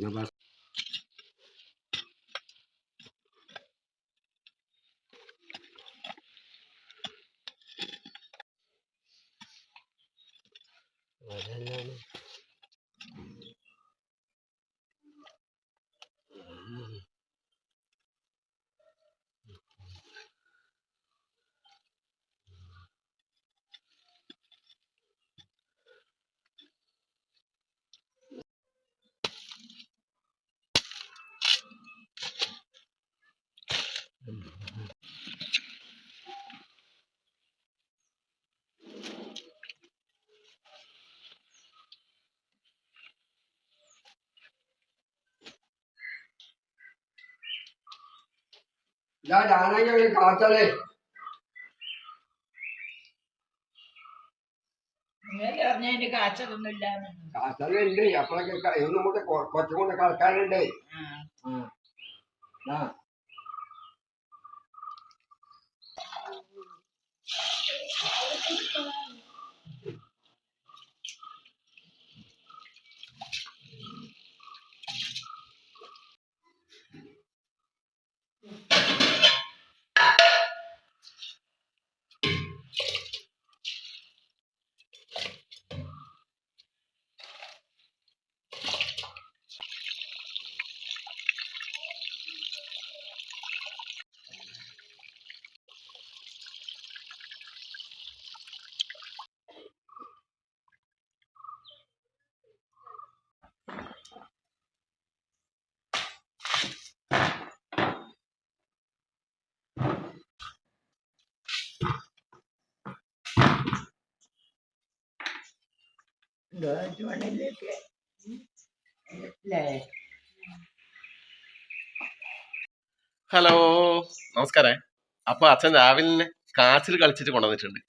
nabasa. Wala na. ഇതാ കാച്ചതൊന്നും ഇല്ലാന്ന് കാത്തലുണ്ട് അപ്പോഴൊക്കെ ഇന്ന് നമുക്ക് കുറച്ചും കൂടെ കളക്കാനുണ്ട്. ആ. മണ്ണിലേക്ക് ഹലോ നമസ്കാരം. അപ്പൊ അച്ഛൻ രാവിലെ കാച്ചിൽ കളിച്ചിട്ട് കൊണ്ടുവന്നിട്ടുണ്ട്.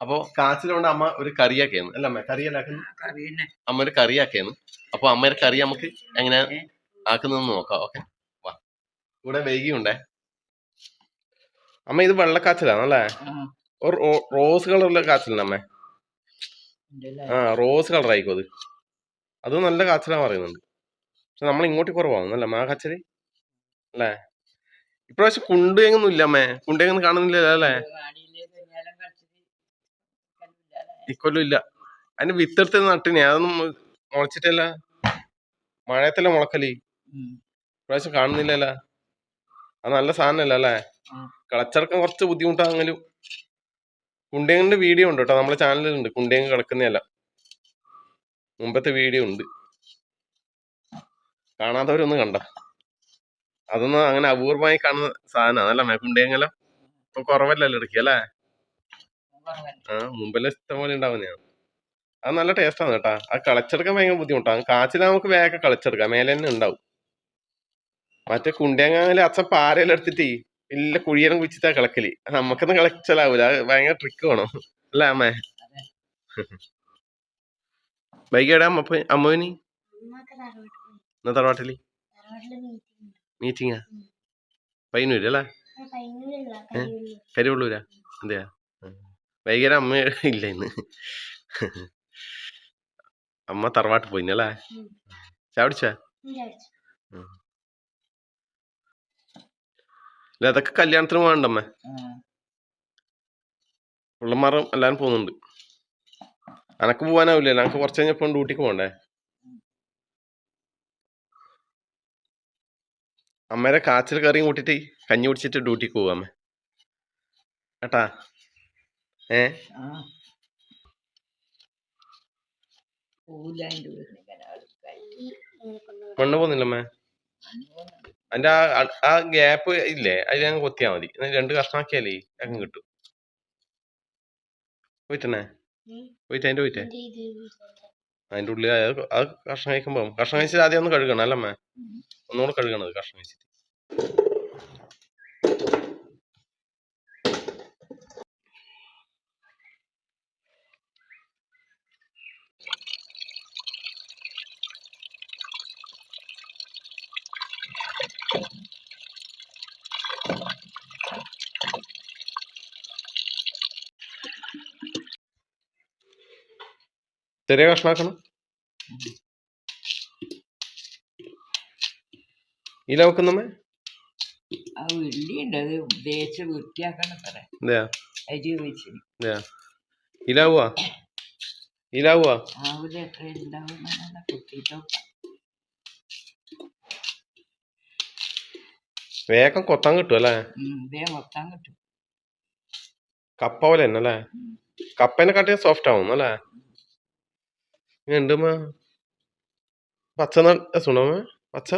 അപ്പൊ കാച്ചിൽ കൊണ്ട് അമ്മ ഒരു കറിയാക്കിയാണ് അല്ല അമ്മ? കറിയല്ലാക്കുന്നു അല്ലാക്കുന്നു അമ്മ ഒരു കറിയാക്കിയാണ് അപ്പൊ അമ്മയുടെ കറി നമുക്ക് എങ്ങനെ ആക്കുന്നതെന്ന് നോക്കാം. ഓക്കെ. വാ. ഇവിടെ വൈകിയുണ്ടേ. അമ്മ ഇത് വെള്ളക്കാച്ചിലാണല്ലേ? ഒരു റോസ് കളറിലെ കാച്ചിലാണ് അമ്മ? ആ റോസ് കളർ ആയിക്കോ അത്. അത് നല്ല കാച്ചിലാ പറയുന്നുണ്ട്. പക്ഷെ നമ്മൾ ഇങ്ങോട്ട് കുറവാണ് അല്ല മാ കാച്ചൽ? അല്ലേ? ഇപ്രാവശ്യം കുണ്ടുകയൊന്നും ഇല്ല അമ്മേ കുണ്ടുകയൊന്നും കാണുന്നില്ലല്ലോ അല്ലേ? ഇക്കൊല്ലം ഇല്ല. അതിന്റെ വിത്തെടുത്ത് നട്ടിനെ. അതൊന്നും മുളച്ചിട്ടല്ല. മഴയത്തല്ലേ മുളക്കൽ? ഇപ്രാവശ്യം കാണുന്നില്ലല്ല. അത് നല്ല സാധനമല്ല അല്ലേ? കളച്ചടക്കം കുറച്ച് ബുദ്ധിമുട്ടാണെങ്കിലും കുണ്ടേങ്ങിന്റെ വീഡിയോ ഉണ്ട് കേട്ടോ നമ്മളെ ചാനലിലുണ്ട് കുണ്ടേങ്ങ് കിടക്കുന്നതല്ല മുമ്പത്തെ വീഡിയോ ഉണ്ട്. കാണാത്തവരൊന്നും കണ്ട. അതൊന്നും അങ്ങനെ അപൂർവമായി കാണുന്ന സാധനം. അല്ല കുണ്ടേങ്ങല ഇപ്പൊ കുറവല്ലല്ലോ ഇടുക്കി അല്ലേ? ആ മുമ്പെല്ലാം ഇഷ്ടം പോലെ ഉണ്ടാവുന്നതാണ് അത് നല്ല ടേസ്റ്റാണ് കേട്ടാ. അത് കളച്ചെടുക്കാൻ ഭയങ്കര ബുദ്ധിമുട്ടാണ് കാച്ചിൽ നമുക്ക് വേഗം കളച്ചെടുക്കാം. മേലെ തന്നെ ഉണ്ടാവും. മറ്റേ കുണ്ടേങ്ങാൽ അച്ഛൻ പാരയെല്ലാം ഇല്ല കുഴിയെല്ലാം കുഴിച്ചിട്ടാ കളക്കൽ. നമ്മക്കൊന്നും നമുക്കൊന്നും കളച്ചലാവൂല ഭയങ്കര ട്രിക്ക് വേണം. അല്ല അമ്മേ? വൈകിയുടെ അമ്മ പോയി അമ്മുവിന് എന്നാ തറവാട്ടിൽ? മീറ്റിങ്ങാ പയ്യന്നൂര് അല്ലേ? കരുവള്ളൂരാ എന്തെയാ വൈകുന്നേരം അമ്മ ഇല്ല ഇന്ന്. അമ്മ തറവാട്ട് പോയിന്നല്ലേ ചാടിച്ചാ ഇല്ല അതൊക്കെ കല്യാണത്തിന് വേണ്ടമ്മേ പിള്ളമാരും എല്ലാരും പോകുന്നുണ്ട്. അനക്ക് പോകാനാവില്ല ഞങ്ങക്ക് കുറച്ച് കഴിഞ്ഞപ്പോ ഡ്യൂട്ടിക്ക് പോണ്ടേ അമ്മേരെ കാച്ചിൽ കറിയും കൂട്ടിട്ട് കഞ്ഞി കുടിച്ചിട്ട് ഡ്യൂട്ടിക്ക് പോവാ കേട്ടാ? ഏ? പെണ്ണ് പോകുന്നില്ല അമ്മേ അതിന്റെ ആ ആ ഗ്യാപ്പ് ഇല്ലേ? അതിൽ അങ്ങ് കൊത്തിയാ മതി. രണ്ട് കഷ്ണാക്കിയാലേ അങ്ങ് കിട്ടും. പോയിട്ടന്നെ? പോയിട്ട്? അതിന്റെ പോയിട്ടേ? അതിന്റെ ഉള്ളിൽ അത് കഷ്ണം കഴിക്കുമ്പോ കഷ്ണം കഴിച്ചിട്ട് ആദ്യം ഒന്ന് കഴുകണം അല്ലേ അമ്മേ? ഒന്നുകൂടെ കഴുകണം അത് കഷ്ണം കഴിച്ചിട്ട്. ചെറിയ കഷ്ണാക്കണം. ഇല വെക്കുന്നമ്മേ ഇലാവുക ഇലാവുക വേഗം കൊത്താൻ കിട്ടും അല്ലേ? കപ്പ പോലെ തന്നെ അല്ലേ? കപ്പേനെ കാട്ടിയ സോഫ്റ്റ് ആവും അല്ലേ? ഉണ്ടമ്മ പച്ച സുണമ? പച്ച?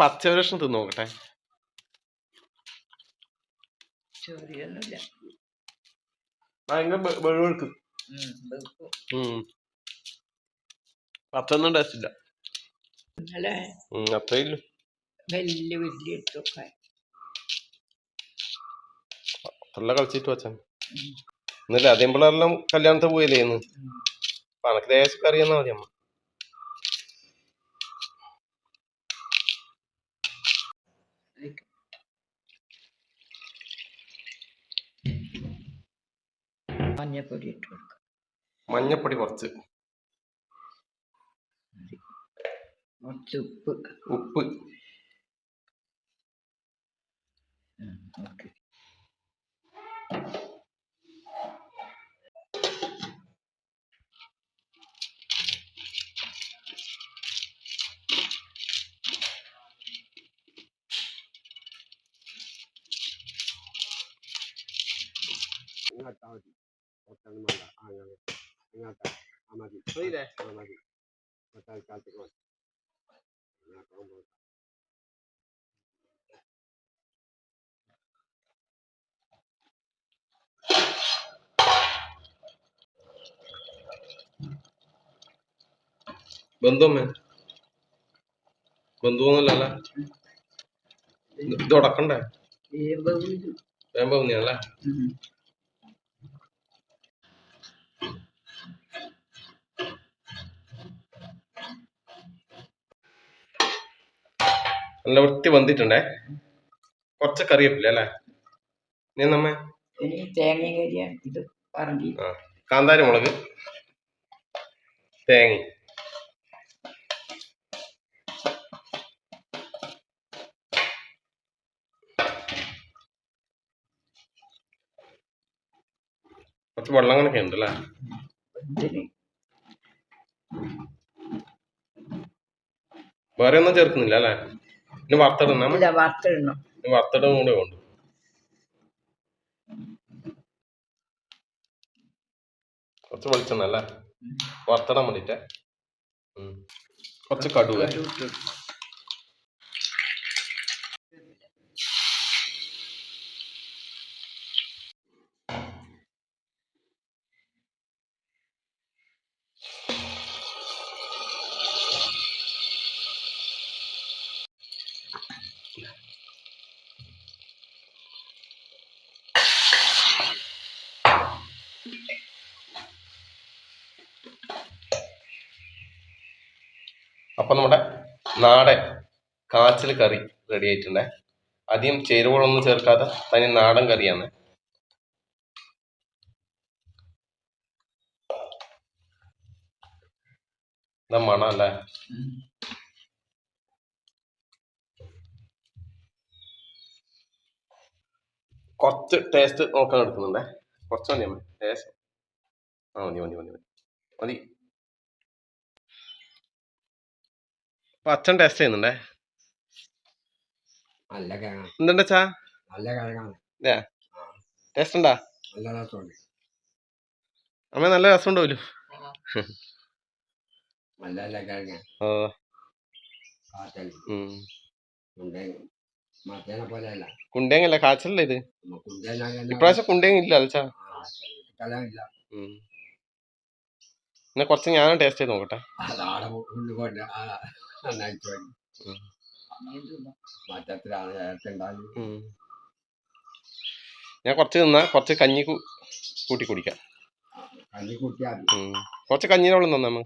പച്ച ഒരു ലക്ഷം തിന്ന് നോക്കട്ടെ. ചൊറിയൊന്നുമില്ല ഭയങ്കര വെളുവെടുക്ക് ഉം, വെക്കും. പച്ചൊന്നും ടേസ്റ്റ് ഇല്ല. ഇന്നലെ ഉം, അത്രേ ഇല്ലു വലിയ വലിയ എടുത്തൊക്കെ നല്ല കളിച്ചിട്ട് വച്ചാൻ. ഇന്നലെ അതേ പിള്ളേരെല്ലാം കല്യാണത്തിന് പോയില്ലേ ഇന്ന്? അപ്പൊ അനക്ക് ദേശം അറിയുന്ന മതി അമ്മ. മഞ്ഞപ്പൊടി ഇട്ട് കൊടുക്കും. മഞ്ഞപ്പൊടി കുറച്ച്. കുറച്ച് ഉപ്പ്. ഉപ്പ്. ഓക്കെ. ഇങ്ങോട്ടാ മതി കുറച്ചൊന്നും വേണ്ട ആ, ഞാൻ ഇങ്ങോട്ടാ ആ മതി? ആ മതി തൽക്കാലത്തേക്ക് മതി ഇങ്ങോട്ടാ മതി. ബന്ധുവമ്മേ ബന്ധുവൊന്നുമല്ല ഇത് ഉടക്കണ്ടേ വേമ്പ അല്ലേ? നല്ല വൃത്തി വന്നിട്ടുണ്ടേ. കുറച്ച് കറിയപ്പില്ല അല്ലേ? ഇനി നമ്മ ഇത് ആ കാന്താരി മുളക് തേങ്ങ. കുറച്ച് വെള്ളം കണക്കെ ഉണ്ട് അല്ലേ? വേറെ ഒന്നും ചേർക്കുന്നില്ല അല്ലേ? ഇനി വറുത്തിടുന്ന ഇല്ല വറുത്തിടണം. വറുത്തിടും കൂടെ ഉണ്ട് കുറച്ച് വെളിച്ചെണ്ണ അല്ലേ? വറുത്തിടാൻ വേണ്ടിട്ട് കുറച്ച് കടുവ അപ്പൊ നമ്മുടെ നാടൻ കാച്ചിൽ കറി റെഡി ആയിട്ടുണ്ടേ. അധികം ചേരുവകളൊന്നും ചേർക്കാതെ തനി നാടൻ കറിയാണ്. മണം അല്ലേ. കുറച്ച് ടേസ്റ്റ് നോക്കാൻ എടുക്കുന്നുണ്ടേ. കുറച്ച് മതി ടേസ്റ്റ് ആ മതി മതി മതി. മതി മതി അപ്പൊ അച്ഛൻ ടേസ്റ്റ് ചെയ്യുന്നുണ്ടേ? നല്ല എന്തുണ്ട് ചാ നല്ല കിഴങ്ങാണ് ടേസ്റ്റ് ഉണ്ടാ? നല്ല രസമുണ്ട്. അമ്മ നല്ല രസം ഉണ്ടാവില്ലോ നല്ല കിഴങ്ങ ഓ. കുണ്ടേങ്ങല്ല? കാച്ചല്ലേ ഇത്? ഇപ്രാവശ്യം കുണ്ടേങ്ങില്ല ഉം. എന്നാ കുറച്ച് ഞാൻ ടേസ്റ്റ് ചെയ്ത് നോക്കട്ടെ. ഞാൻ കുറച്ച് തിന്നാ കുറച്ച് കഞ്ഞി കൂട്ടി കുടിക്കാം. കുറച്ച് കഞ്ഞിനോളം തന്നെ അതൊന്ന്.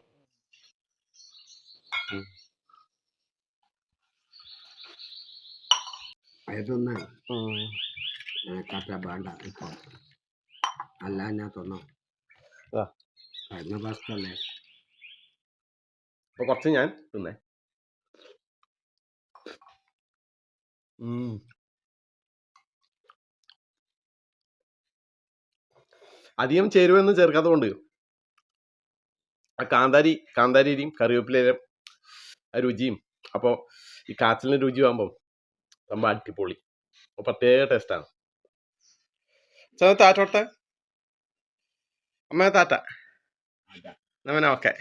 കട്ട വേണ്ട ഇപ്പൊ. അല്ല ഞാൻ തിന്നോ. കഴിഞ്ഞ അപ്പോൾ കുറച്ച് ഞാൻ തിന്നേ. അധികം ചേരുവൊന്നും ചേർക്കാത്തതുകൊണ്ട് ആ കാന്താരി കാന്താരിയും കറിവേപ്പിലയിലും ആ രുചിയും അപ്പോൾ ഈ കാച്ചിലിന് രുചി ആകുമ്പോൾ സംഭവം അടിപൊളി. അപ്പൊ പ്രത്യേക ടേസ്റ്റാണ് ചോ താറ്റോട്ടെ അമ്മ താറ്റ. അതാ എന്നാ ഓക്കെ